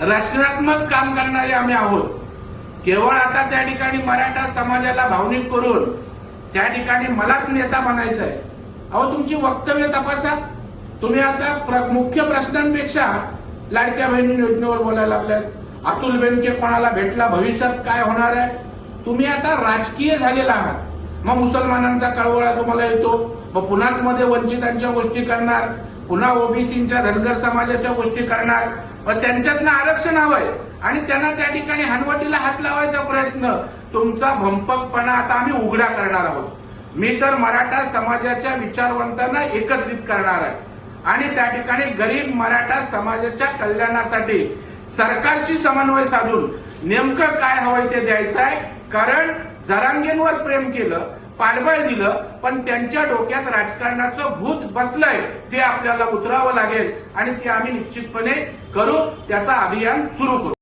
रचनात्मक काम करणारे आम्ही आहोत. केवळ आता त्या ठिकाणी मराठा समाजाला भावनिक करून त्या ठिकाणी मलाच नेता बनायचं आहे अहो तुमची वक्तव्य तपासा. तुम्ही आता प्र- मुख्य प्रश्नांपेक्षा लाडक्या बहिणी योजनेवर बोलायला लागल्यात. अतुल बेनके कोणाला भेटला भविष्यात काय होणार आहे? तुम्ही आता राजकीय झालेला आहात. मग मुसलमानांचा कळवळा तुम्हाला येतो. मग पुन्हाच मध्ये वंचितांच्या गोष्टी करणार. पुन्हा ओबीसीच्या धनगर समाजाच्या गोष्टी करणार. व त्यांच्यातनं आरक्षण हवंय. आणि त्यांना त्या ठिकाणी हनवटीला हात लावायचा प्रयत्न. तुमचा भंपकपणा आता आम्ही उघडा करणार आहोत. मी तर मराठा समाजाच्या विचारवंतांना एकत्रित करणार आहे. आणि त्या ठिकाणी गरीब मराठा समाजाच्या कल्याणासाठी सरकारशी समन्वय साधून नेमकं काय हवंय ते द्यायचं आहे. कारण जरांगेंवर प्रेम केलं पाठबळ दिलं पण त्यांच्या डोक्यात राजकारणाचं भूत बसलंय ते आपल्याला उतरावं लागेल. आणि ते आम्ही निश्चितपणे करू त्याचा अभियान सुरू करू.